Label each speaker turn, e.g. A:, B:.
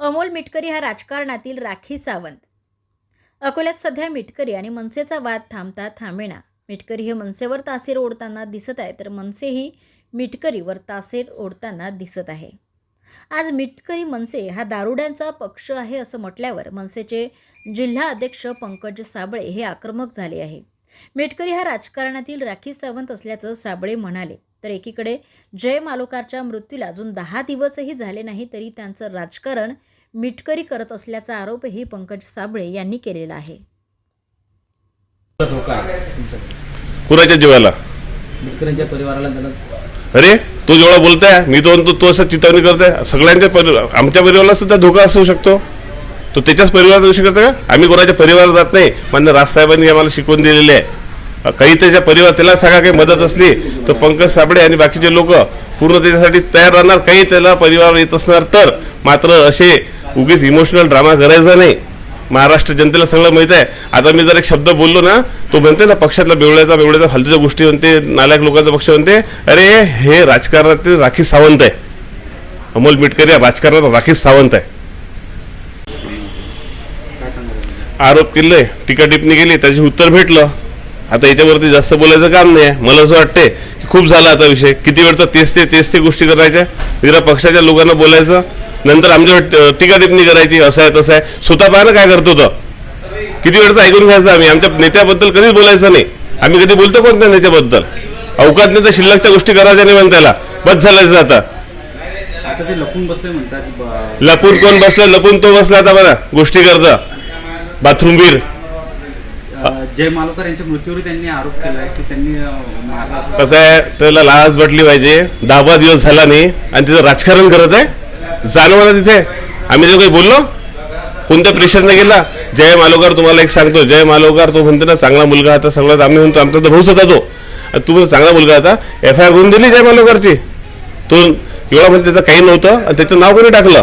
A: अमोल मिटकरी हा राजकारणातील राखी सावंत. अकोल्यात सध्या मिटकरी आणि मनसेचा वाद थांबता थांबेना. मिटकरी हे मनसेवर तासेर ओढताना दिसत आहे तर मनसेही मिटकरीवर तासेर ओढताना दिसत आहे. आज मिटकरी मनसे हा दारुड्यांचा पक्ष आहे असं म्हटल्यावर मनसेचे जिल्हा अध्यक्ष पंकज साबळे हे आक्रमक झाले आहे. मिटकरी हा राजकारणातील राखी सावंत असल्याचं साबळे म्हणाले. तर एकीकडे जय मालोकारच्या मृत्यूला अजून दहा दिवसही झाले नाही तरी त्यांचं राजकारण मिटकरी करत असल्याचा आरोपही पंकज साबळे यांनी केलेला आहे.
B: कुणाच्या जीवाला?
C: मिटकऱ्यांच्या परिवाराला
B: अरे तो जेवढा बोलताय मी तो म्हणतो तो असं चितावणी करतोय. सगळ्यांच्या परि आमच्या परिवाराला सुद्धा धोका असू शकतो. तो त्याच्याच परिवारात येऊ शकतो का? आम्ही कोणाच्या परिवारात जात नाही. मान्य राजसाहेबांनी आम्हाला शिकवून दिलेले आहे. काही त्याच्या परिवार त्याला सांगा काही मदत असली तर पंकज साबळे आणि बाकीचे लोक पूर्ण त्याच्यासाठी तयार राहणार. काही त्याला परिवार येत असणार तर मात्र असे उगीच इमोशनल ड्रामा करायचा नाही. महाराष्ट्र जनतेला सगळं माहीत आहे. आता मी जर एक शब्द बोललो ना तो म्हणते ना पक्षातला बेवड्याचा बेवड्याचा फालतूच्या गोष्टी म्हणते नालायक लोकांचा पक्ष म्हणते अरे हे राजकारणातील राखी सावंत आहे. अमोल मिटकरी या राजकारणात राखी सावंत आहे. आरोप केले टीका टिप्पणी केली त्याचे उत्तर भेटलं. आता याच्यावरती जास्त बोलायचं काम नाही आहे मला असं वाटते की खूप झाला आता विषय. किती वेळ तर तेच ते तेच ते गोष्टी करायच्या. जरा पक्षाच्या लोकांना बोलायचं. नंतर आमच्यावर टीका टिप्पणी करायची. असं आहे तसं आहे. स्वतः पाहा ना काय करतो तो? किती वेळचं ऐकून घ्यायचं आम्ही? आमच्या नेत्याबद्दल कधीच बोलायचं नाही. आम्ही कधी बोलतो कोणत्या नेत्याबद्दल? अवकात नाही तर शिल्लकच्या गोष्टी करायच्या नाही म्हणून त्याला बस झालायचं आता.
C: आता ते लपून बसले म्हणतात ब-
B: लपून कोण बसला? लपून तो बसला आता बघा. गोष्टी करता. बाथरूमवीर
C: जय मालोकर यांच्या मृत्यूवर त्यांनी आरोप केला की त्यांनी
B: कसं आहे त्याला लाज वाटली पाहिजे दहा दिवस झाला नाही आणि तिथं राजकारण करत आहे. जाणं मला तिथे. आम्ही जो काही बोललो कोणत्या प्रेशरने गेला? जय मालोकर तुम्हाला एक सांगतो. जय मालोकर तो म्हणतो ना चांगला मुलगा होता सगळं आम्ही म्हणतो आमचा तर भाऊच होता. तो तुम्ही चांगला मुलगा होता एफ आय आर करून दिली जय मालोकरची. तो एवढा म्हणजे त्याचं काही नव्हतं आणि त्याचं नाव कोणी टाकलं?